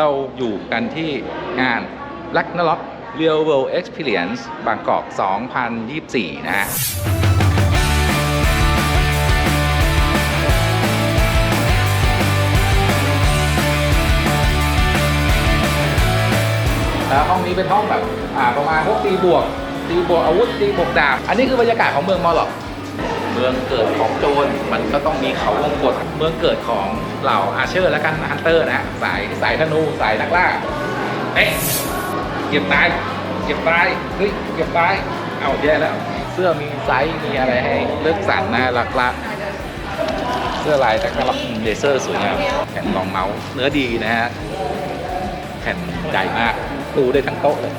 เราอยู่กันที่งาน r a g n a r o k Real World Experience บางกอก 2024 นะฮะ แล้วห้องนี้เป็นห้องแบบ อ่า ประมาณพวกตีบวกตีบวกอาวุธตีบวกดาบ อันนี้คือบรรยากาศของเมืองมอลล็อก เมืองเกิดของโจรมันก็ต้องมีเขาวงกฏเมืองเกิดของเหล่าอาเชอร์และกันฮันเตอร์นะสายสายธนูสายนักล่าเอ๊ะเก็บตายเก็บตายเฮ้ยเก็บตายเอาแย่แล้ว เสื้อมีไซส์มีอะไรให้เลือกสรรนะหลักละเสื้อลายแต่ก็ล็อกเลเซอร์สวยงามแผ่นรองเมาส์เนื้อดีนะฮะแผ่นใหญ่มากดูได้ทั้งโต๊ะเลย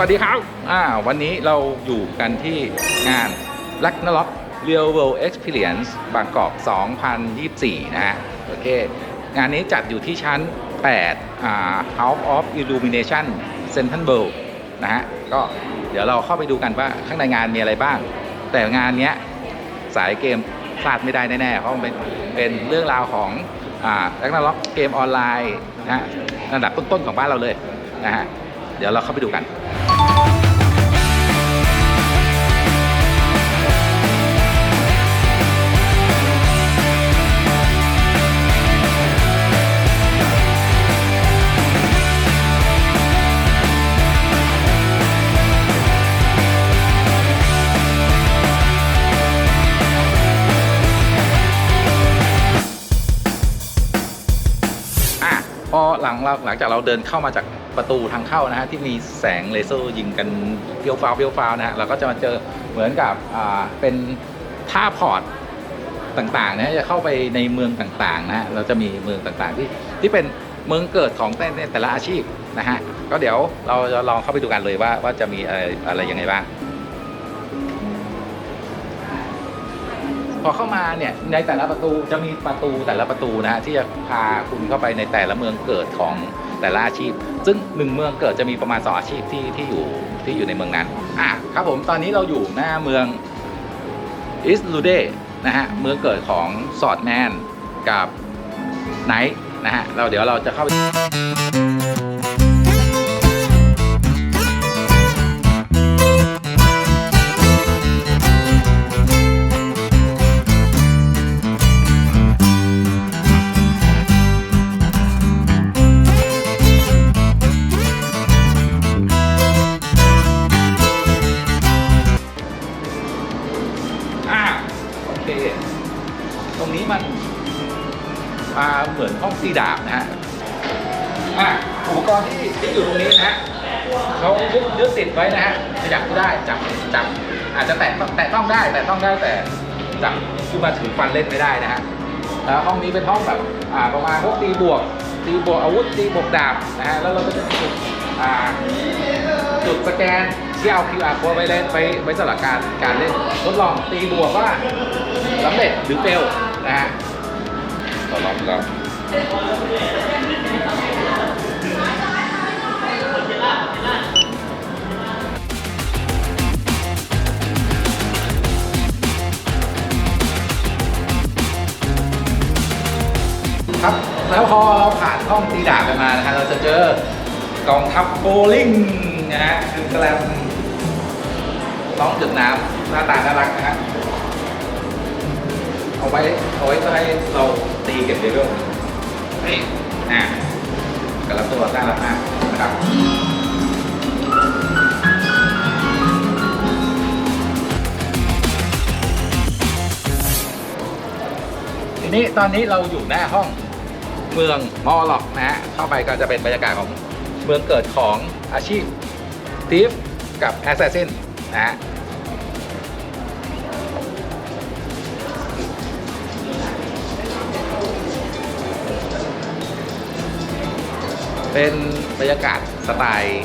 วัสดีครับอ่าวันนี้เราอยู่กันที่งาน r a g n a r o k Real World Experience บางกอก 2024 นะฮะโอเค งานนี้จัดอยู่ที่ชั้น 8 อ่า House of Illumination Central World นะฮะ ก็เดี๋ยวเราเข้าไปดูกันว่าข้างในงานมีอะไรบ้าง แต่งานเนี้ยสายเกมพลาดไม่ได้แน่ๆ เพราะมันเป็นเป็นเรื่องราวของอ่า r a g n a r o k เกมออนไลน์นะฮะระดับต้นๆของบ้านเราเลยนะฮะ เดี๋ยวเราเข้าไปดูกันอะพอหลังเราหลังจากเราเดินเข้ามาจาก ประตูทางเข้านะฮะที่มีแสงเลเซอร์ยิงกันเฟี้ยวฟ้าวเฟี้ยวฟ้าวนะฮะเราก็จะมาเจอเหมือนกับอ่าเป็นท่าพอร์ตต่างๆนะฮะจะเข้าไปในเมืองต่างๆนะฮะเราจะมีเมืองต่างๆที่ที่เป็นเมืองเกิดของแต่แต่แต่ละอาชีพนะฮะก็เดี๋ยวเราจะลองเข้าไปดูกันเลยว่าว่าจะมีอะไรอะไรยังไงบ้างพอเข้ามาเนี่ยในแต่ละประตูจะมีประตูแต่ละประตูนะฮะที่จะพาคุณเข้าไปในแต่ละเมืองเกิดของ แต่ละอาชีพ ซึ่งหนึ่งเมืองเกิดจะมีประมาณสองอาชีพที่ที่อยู่ที่อยู่ในเมืองนั้นอะครับผมตอนนี้เราอยู่หน้าเมืองอิสลูเดนะฮะเมืองเกิดของสอดแมนกับไนท์นะฮะเราเดี๋ยวเราจะเข้าไป เหมือนห้องตีดาบนะฮะอะอุปกรณ์ที่ที่อยู่ตรงนี้นะฮะเขายึดยึดติดไว้นะฮะขยับไม่ได้จับจับอาจจะแตะแตะต้องได้แต่ต้องได้แต่จับขึ้นมาถือฟันเล่นไม่ได้นะฮะแล้วห้องนี้เป็นห้องแบบอ่าประมาณพวกตีบวกตีบวกอาวุธตีบวกดาบนะฮะแล้วเราก็จะมีจุดอ่าจุดสแกนที่เอา QR code ไว้เล่นไว้ไว้สำหรับการการเล่นทดลองตีบวกว่าสำเร็จหรือเฟลนะฮะทดลองแล้ว ครับ แล้วพอเราผ่านห้องตีดาบกันมานะฮะเราจะเจอกองทัพโบลิ่งนะฮะคือกระแลมน้องจุดน้ำหน้าตาน่ารักนะฮะเอาไว้เอาไว้จะให้เราตีเก็บเลเวล นี่อะกระแลมตัวน่ารักมากนะครับทีนี้ตอนนี้เราอยู่หน้าห้องเมืองมอลล็อกนะฮะเข้าไปก็จะเป็นบรรยากาศของเมืองเกิดของอาชีพทีฟกับแอสซ s ซินนะฮะ เป็นบรรยากาศสไตล์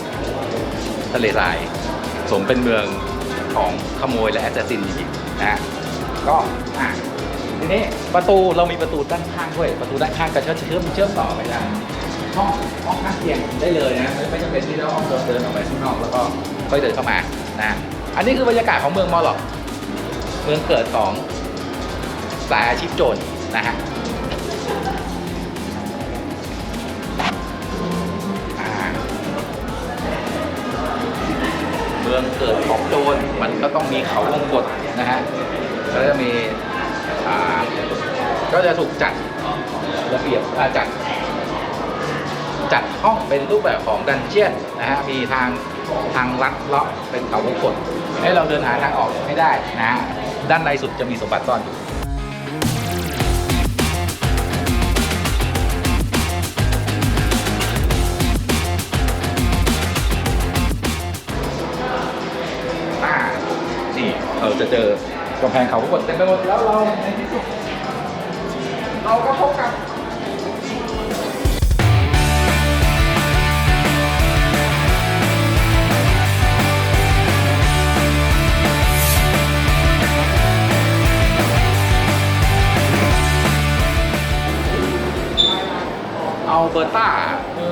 ทะเลทราย สมเป็นเมืองของขโมยและแอสซัสซินจริงๆนะฮะก็อะทีนี้ประตูเรามีประตูด้านข้างด้วย ประตูด้านข้างก็เชื่อมเชื่อมต่อไปยังห้องห้องข้างเตียงได้เลยนะไม่จำเป็นที่เราต้องเดินเดินออกไปข้างนอกแล้วก็ค่อยเดินเข้ามานะอันนี้คือบรรยากาศของเมืองมอลล็อกเมืองเกิดของสายอาชีพโจรนะฮะ มืองเกิดของโจรมันก็ต้องมีเขาวงกฏนะฮะก็จะมีอ่าก็จะถูกจัดระเบียบอ่าจัดจัดห้องเป็นรูปแบบของดันเจียนนะฮะมีทางทางลัดเลาะเป็นเขาวงกฏให้เราเดินหาทางออกไม่ได้นะฮะด้านในสุดจะมีสมบัติซ่อนอยู่ จะเจอกำแพงเขากดเต็มไปหมดแล้วเราในที่สุดเราก็พบกับอัลเบอร์ตา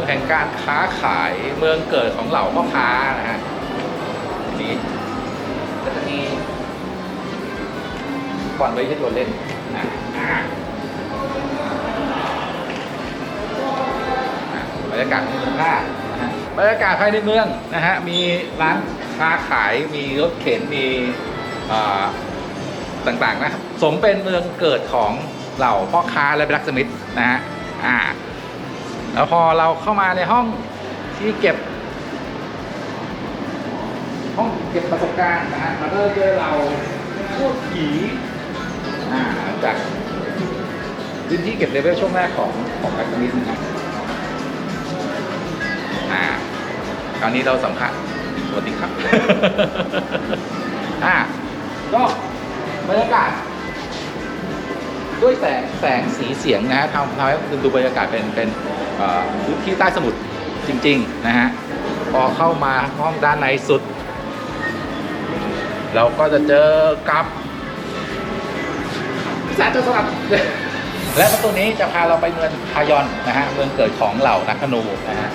แห่งการค้าขายเมืองเกิดของเหล่าพ่อค้านะฮะ ก่อนไว้ให้ตัวเล่นนะอ่าอะบรรยากาศในเมืองท่านะฮะบรรยากาศภายในเมืองนะฮะมีร้านค้าขายมีรถเข็นมีต่างๆนะครับสมเป็นเมืองเกิดของเหล่าพ่อค้าและแบล็กสมิธนะฮะอ่าแล้วพอเราเข้ามาในห้องที่เก็บ ห้องเก็บประสบการณ์นะฮะแล้วก็เจอเราพูดผี อ่าจากพื้นที่เก็บเลเวลช่วงแรกของของแบ็คมิสนะครับอ่าคราวนี้เราสัมผัสสวัสดีครับ อ่าก็บรรยากาศ ด้วยแสงแสงสีเสียงนะฮะทำทำให้ดูบรรยากาศเป็นเป็นพื้นที่ใต้สมุทรจริง ๆ นะฮะ พอเข้ามาห้องด้านในสุด เราก็จะเจอกับ พิซาโจรสลัดและประตูนี้จะพาเราไปเมืองพายอนนะฮะเมืองเกิดของเหล่านักธนูนะฮะ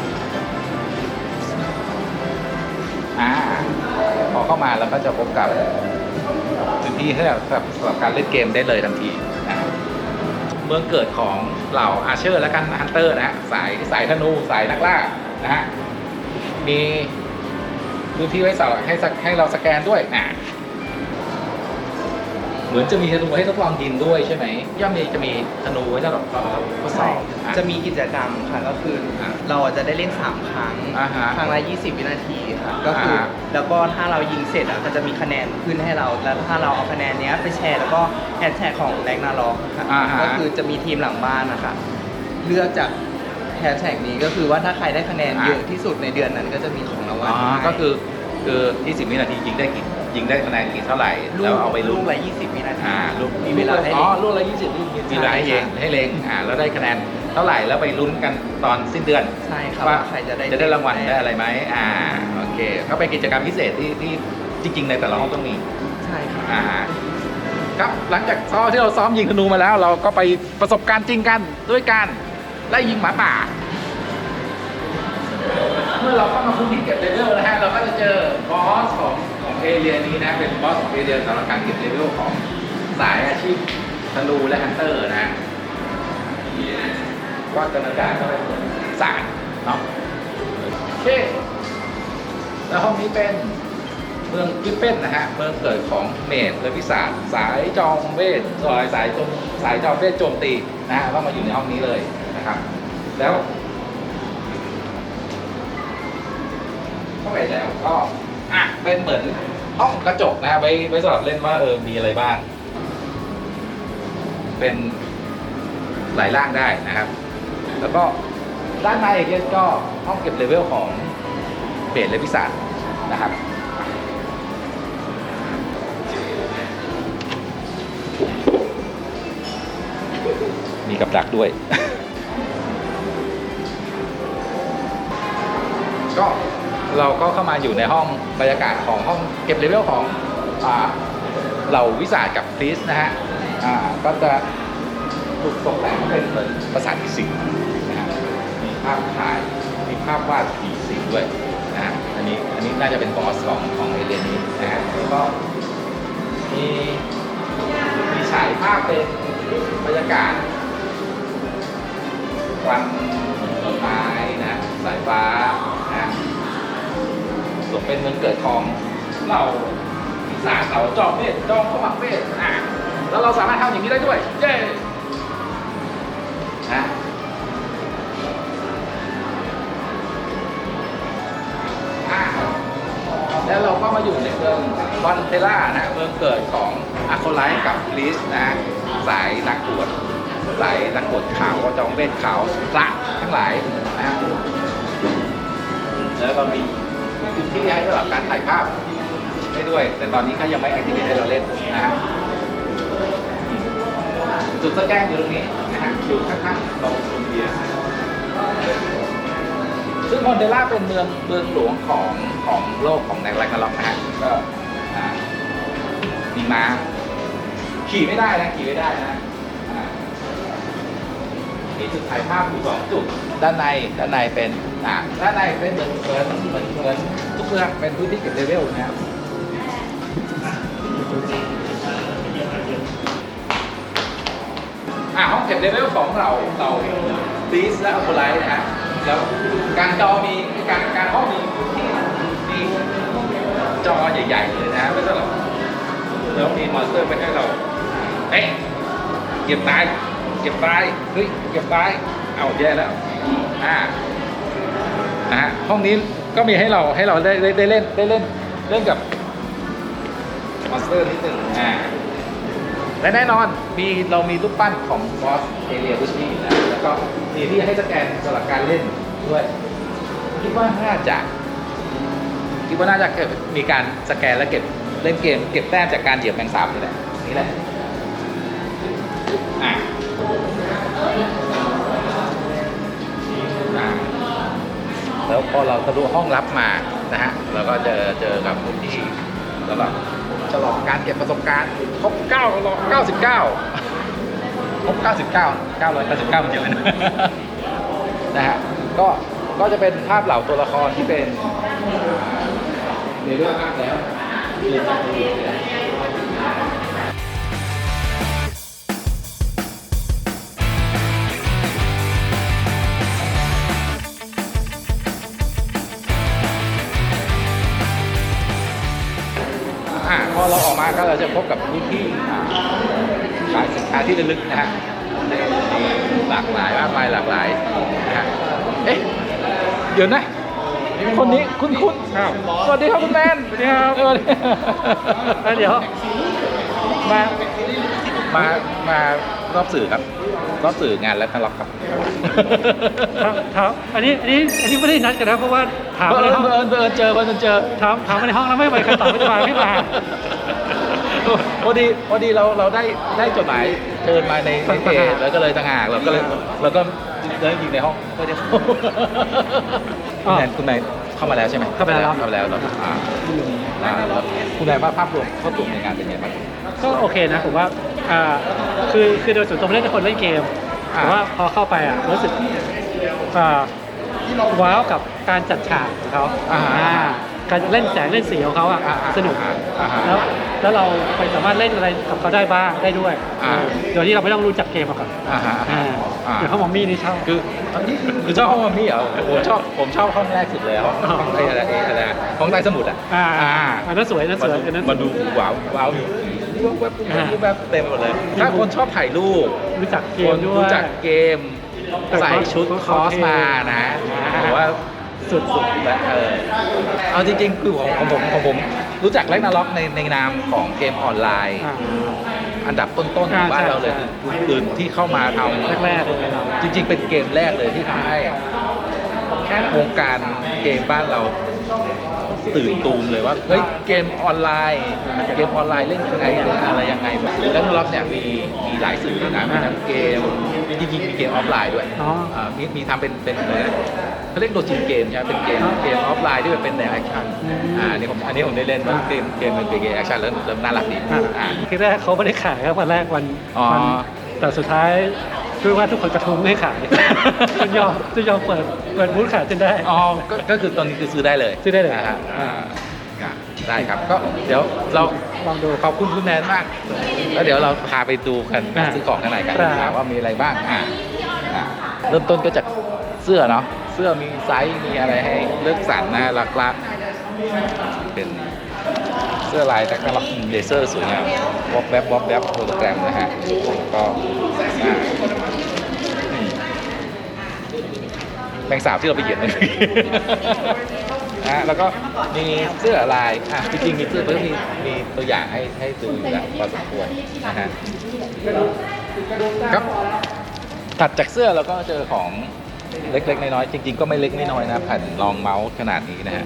อ่าพอเข้ามาเราก็จะพบกับพื้นที่ให้สำหรับการเล่นเกมได้เลยทันทีนะเมืองเกิดของเหล่าอาเชอร์และกันฮันเตอร์นะฮะสายสายธนูสายนักล่านะฮะมีพื้นที่ไว้สำหรับให้ให้เราสแกนด้วยนะ มือนจะมีธนูให้ทดลองยิงด้วยใช่ไหมย่อมมีจะมีธนูไว้สำหรับทดสอบอ่จะมีกิจกรรมค่ะก็คืออะเราจะได้เล่น 3 ครั้ง อ่าฮะครั้งละ 20 วินาทีค่ะก็คืออา แล้วก็ถ้าเรายิงเสร็จอะก็จะมีคะแนนขึ้นให้เรา แล้วถ้าเราเอาคะแนนเนี้ยไปแชร์แล้วก็แฮชแท็กของแรงนาล็อกค่ะอ่าฮะ ก็คือจะมีทีมหลังบ้านนะคะเลือกจากแฮชแท็กนี้ก็คือว่าถ้าใครได้คะแนนอ่าเยอะที่สุดในเดือนนั้นก็จะมีของรางวัลอ๋อให้ ก็คือคือ 20 วินาทียิงได้กี่ ยิงได้คะแนนกี่เท่าไหร่ลูแล้วกเอาไปลูลุ้นกละ20วินาที อ่าลูกมีเวลาให้อ๋เล่อนลูกละ20ลูกมีเวลาให้ใช่เล็งค่ะให้เล็งอ่าแล้วได้คะแนนเท่าไหร่แล้วไปลุ้นกันตอนสิ้นเดือน ใช่ครับว่าว่าใครจะได้จะได้รางวัลได้อะไรไหมอ่าโอเคก็เป็นกิจกรรมพิเศษที่ที่จริง ๆ ในแต่ละห้องต้องมีใช่ครับ อ่าครับหลังจากซ้อมที่เราซ้อมยิงธนูมาแล้ว เราก็ไปประสบการณ์จริงกันด้วยการไล่ยิงหมาป่า เมื่อเราเข้ามาพื้นที่เก็บเลเวลนะฮะเราก็จะเจอบอสของของ เอเรียนี้นะ เป็นบอสของเอเรียสำหรับการเก็บเลเวลของสายอาชีพธนูและฮันเตอร์นะ ก็จะบรรยากาศก็เป็นเนาลเนาะโอเค แล้วห้องนี้เป็นเมืองกิฟเฟนนะฮะ เมืองเกิดของเมดและพิศาจสายจอมเวทสายสายจมสายจอมเวทโจมตีนะฮะก็มาอยู่ในห้องนี้เลยนะครับ แล้วเข้าไปแล้วก็ อะเป็นเหมือนห้องกระจกนะไว้ไว้สำหรับเล่นว่าเออมีอะไรบ้าง เป็นหลายร่างได้นะครับ แล้วก็ด้านในเนี่ยก็ห้องเก็บเลเวลของเบสและพิศาจนะครับมีกับดักด้วย ก็ เราก็เข้ามาอยู่ในห้องบรรยากาศของห้องเก็บเลเวลของอเหล่าวิสาหกับคริสนะฮะก็จะถูกตกแต่งเป็นเหมือนปราสาทผีสิงนะฮะมีภาพถ่ายมีภาพวาดผีสิงด้วยนะฮะอันนี้อันนี้น่าจะเป็นบอสของของเอเรียนนี้นะฮะแล้วก็มีมีฉายภาพเป็นบรรยากาศวัน เป็นเมืองเกิดของเราพิสานเราจอมเมธจอมขมังเมธอะแล้วเราสามารถทำอย่างนี้ได้ด้วย เย้นะแล้วเราก็มาอยู่ในเมืองบอนเทล่านะเมืองเกิดของอะโคไลท์กับกรีซนะสายนักบวชสายนักบวชขาวจองเวทขาวพระทั้งหลายนะฮะแล้วก็มี จุดที่ให้สำหรับการถ่ายภาพได้ด้วย แต่ตอนนี้เขายังไม่แอคทีเวตให้เราเล่นนะฮะจุดสแกนอยู่ตรงนี้นะฮะอยู่ข้างๆตรงโรงเบียร์ซึ่งมอนเดล่าเป็นเมืองเมืองหลวงของของโลกของในแรกนาล็อกนะฮะก็มีม้าขี่ไม่ได้นะขี่ไม่ได้นะอ่ามีจุดถ่ายภาพอยู่สองจุดด้านในด้านในเป็น อ่าด้านในเป็นเหมือนเหมือนเหมือนเหมือนทุกเมืองเป็นพื้นที่เก็บเลเวลนะครับอ่าห้องเก็บเลเวลของเราเราดีสและอัลโคไลท์นะฮะแล้วการจอมีการการห้องมีที่มีจอใหญ่ๆเลยนะฮะไม่ใช่หรอกแล้วมีมอนสเตอร์ไปให้เราเอ๊ะเก็บตายเก็บตายเฮ้ยเก็บตายเอาแย่แล้วอ่า นะฮะห้องนี้ก็มีให้เราให้เราได้ได้ได้เล่นได้เล่นเล่นกับมอนสเตอร์นิดหนึ่งอ่าและแน่นอนมีเรามีรูปปั้นของบอสเอเรียบุชีนะแล้วก็มีที่ให้สแกนสำหรับการเล่นด้วยคิดว่าน่าจะคิดว่าน่าจะมีการสแกนและเก็บเล่นเกมเก็บแต้มจากการเหยียบแมงสาบนี่แหละนี่แหละ แล้วพอเราทะลุห้องลับมานะฮะเราก็เจอเจอกับคนที่สำหรับฉลองการเก็บประสบการณ์ครบ9 99ครบ99 999มันเยอะนะนะฮะก็ก็จะเป็นภาพเหล่าตัวละครที่เป็นในเรื่องมากแล้ว เรียนจากตัวเองเนี่ยอ่าพอเราออกมาก็เราจะพบกับพื้นที่อ่าขายสินค้าที่ระลึกนะฮะหลากหลายมากมายหลากหลายนะฮะเอ๊ะเดี๋ยวนะคนนี้คุณคุณครับสวัสดีครับคุณแมนสวัสดีครับเออเอ้ยเดี๋ยวมามามารอบสื่อครับรอบสื่องานแล้วทะเลาะครับครับครับอันนี้อันนี้อันนี้ไม่ได้นัดกันนะเพราะว่าถามเอมาอในห้องเออเออเจอเออเจอถามถามมาในห้องแล้วไม่ไปใครตอบไม่มาไม่มา พอดีพอดีเราเราได้ได้จดหมายเชิญมาในในเพจแล้วก็เลยต่างหากเราก็เลยเราก็เลยยิงในห้องไม่ได้เข้าคุณแมนคุณแมนเข้ามาแล้วใช่ไหมเข้าไปแล้วเข้ามาแล้วเราอ่าอ่าแล้วคุณแมนว่าภาพรวมเข้ารวมในงานเป็นไงบ้างก็โอเคนะผมว่าอ่าคือคือโดยส่วนตัวไม่ได้เป็นคนเล่นเกมอ่าแต่ว่าพอเข้าไปอะรู้สึกอ่าว้าวกับการจัดฉากของเขาอ่าอ่าการเล่นแสงเล่นสีของเขาอะอ่าอ่าสนุกอ่าอ่าแล้ว แล้วเราไปสามารถเล่นอะไรกับเขาได้บ้างได้ด้วยอ่า โดยที่เราไม่ต้องรู้จักเกมมาก่อนอ่าฮะอ่าอ่าอย่างเขามอมมี่นี่ชอบคือคือชอบห้องมัมมี่เหรอผมชอบผมชอบห้องแรกสุดเลยห้องอ๋อห้องไอ้อะไรไอ้อะไรห้องใต้สมุดอะอ่าอ่าอันนั้นสวยอันนั้นสวยอันนั้นมาดูว้าวว้าวอยู่แวบๆแวบๆแวบๆเต็มหมดเลย ถ้าคนชอบถ่ายรูป รู้จักเกคมนด้วย รู้จักเกมใส่ชุดคอสมานะอ่า ผมว่า สุดๆแล้วเออเอาจริงๆ คือของของผมของผมรู้จักแรกนาล็อกในในนามของเกมออนไลน์อ่าอันดับต้นๆของอ่าบ้านเราเลยใช่คือคือที่เข้ามาทำแรกๆเลยจริง ๆ เป็นเกมแรกเลยที่ทำให้วงการเกมบ้านเรา ตื่นตูมเลยว่าเฮ้ยเกมออนไลน์เกมออนไลน์เล่นยังไงอะไรยังไงแบบแล้วล็อกเนี่ยมีมีหลายสื่อนะมีทั้งเกมจริงๆมีเกมออฟไลน์ด้วยอ๋ออ่ามีมีทำเป็นเป็นอะไรนะเขาเรียกโดจินเกมใช่ไหมเป็นเกมเกมออฟไลน์ที่แบบเป็นแนวแอคชั่นอ่าอันนี้ผมอันนี้ผมได้เล่นว่าเกมเกมเป็นเกมแอคชั่นเริ่มเริ่มน่ารักดีอะอ่าทีแรกเขาไม่ได้ขายครับวันแรกวันอ๋อวันแต่สุดท้าย ด้วยว่าทุกคนกระทุ้งให้ขายจนยอมจนยอมเปิดเปิดบูธขายจนได้ อ๋อก็ก็คือตอนนี้คือซื้อได้เลยซื้อได้เลยาฮะอ่าครับได้ครับก็เดี๋ยวเราลองดูขอบคุณคุณแนนมากแล้วเดี๋ยวเราพาไปดูกันอ่าซื้อของข้างในกันครับนะว่ามีอะไรบ้างอ่าอ่าเริ่มต้นก็จากเสื้อเนาะเสื้อมีไซส์มีอะไรให้เลือกสรรนะหลักๆเป็นเสื้อลายแต่กลักเลเซอร์สวยงามวอบแวบวอบแวบโฮโลแกรมนะฮะก็อ่าอืม แมงสาบที่เราไปเหยียบนั่นะฮะแล้วก็มีเสื้อลายอะจริงๆมีเสื้อเพิ่มมีมีตัวอย่างให้ให้ดูอยู่แล้วพอสมควรนะฮะครับถัดจากเสื้อเราก็เจอของเล็กๆน้อยๆจริง ๆ ก็ไม่เล็กไม่น้อยนะแผ่นรองเมาส์ขนาดนี้นะฮะ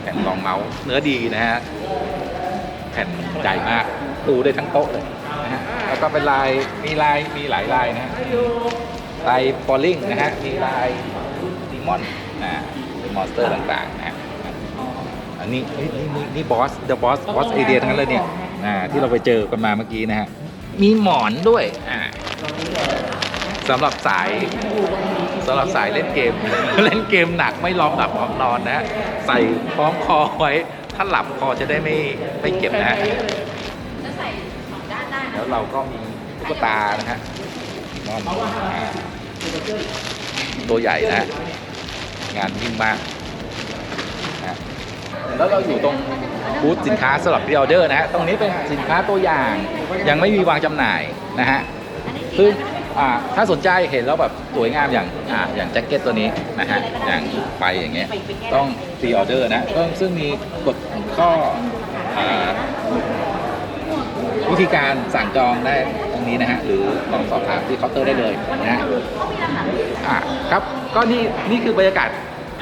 แผ่นรองเมาส์เนื้อดีนะฮะแผ่นใหญ่มากปูได้ทั้งโต๊ะเลยนะฮะแล้วก็เป็นลายมีลายมีหลายลายนะฮะ ลายฟอลลิงนะฮะ มีลายดีมอนนะเป็นมอนสเตอร์ต่างๆนะฮะอันนี้นี่นี่นี่นี่บอสเดอะบอสบอสไอเดียทั้งนั้นเลยเนี่ยอ่าที่เราไปเจอกันมาเมื่อกี้นะฮะ มีหมอนด้วยอ่าสำหรับสายสำหรับสายเล่นเกม เล่นเกมหนักไม่ลองหลับหอนนอนนะฮะใส่คล้องคอไว้ ถ้าหลับคอจะได้ไม่ไม่เจ็บนะฮะแล้วเราก็มีตุ๊กตานะฮะนอนอ่า ตัวใหญ่นะ งานยิ่งมากนะแล้วเราอยู่ตรงบูธสินค้าสำหรับพรีออเดอร์นะฮะ ตรงนี้เป็นสินค้าตัวอย่างยังไม่มีวางจำหน่ายนะฮะซึ่งอ่าถ้าสนใจเห็นแล้วแบบสวยงามอย่างอ่าอย่างแจ็คเก็ตตัวนี้นะฮะ อย่างไปอย่างเงี้ย ต้องพรีออเดอร์นะก็ซึ่งมีกฎข้ออ่าวิธีการสั่งจองได้ รงนี้นะฮะหรือลองสอบถามที่เคาน์เตอร์ได้เลยนะฮะอะครับก็นี่นี่คือบรรยากาศ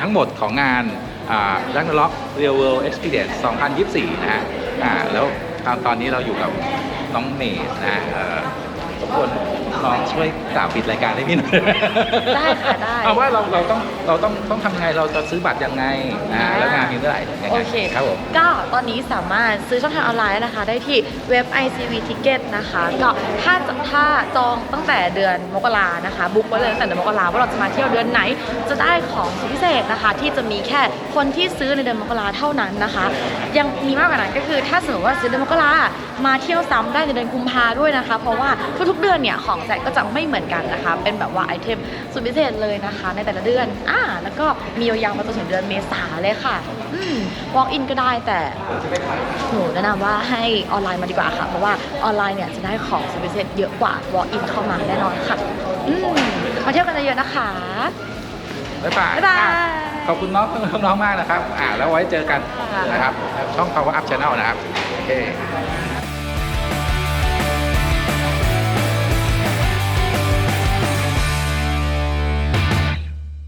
ทั้งหมดของงานรักนล็อก Real World Experience 2024 นะฮะอ่าแล้วตอนตอนนี้เราอยู่กับน้องเมย์นะฮะ เอ่อรบกวนน้องช่วยกล่าวปิดรายการให้พี่หน่อยได้ค่ะได้เอาว่าเราเราต้องเราต้องต้องทำยังไงเราจะซื้อบัตรยังไงนะฮะแล้วงานมีเมื่อไหร่ยังไงโอเคครับผม ก็ตอนนี้สามารถซื้อช่องทางออนไลน์ได้นะคะ ได้ที่เว็บ ICV Ticket นะคะก็ถ้าจะถ้าจองตั้งแต่เดือนมกรานะคะ บุ๊กไว้เลยตั้งแต่เดือนมกราว่าเราจะมาเที่ยวเดือนไหน จะได้ของสุดพิเศษนะคะ ที่จะมีแค่คนที่ซื้อในเดือนมกราเท่านั้นนะคะ ยังมีมากกว่านั้นก็คือถ้าสมมติว่าซื้อเดือนมกรามาเที่ยวซ้ำได้ในเดือนกุมภาด้วยนะคะ เพราะว่าทุกๆเดือนเนี่ยของแจกก็จะไม่เหมือนกันนะคะ เป็นแบบว่าไอเทมสุดพิเศษเลยนะคะ ในแต่ละเดือนอ่าแล้วก็มียาวๆมาจนถึงเดือนเมษาเลยค่ะอืม walk in ก็ได้แต่หนูแนะนำว่าให้ออนไลน์มาดีกว่าค่ะ เพราะว่าออนไลน์เนี่ยจะได้ของสุดพิเศษเยอะกว่า walk in เข้ามาแน่นอนค่ะอืมมาเที่ยวกันเยอะๆนะคะบ๊ายบายบ๊ายบายอะขอบคุณน้องน้องมากนะครับ อ่าแล้วไว้เจอกันค่ะนะครับ ช่อง Power Up Channel นะครับ โอเค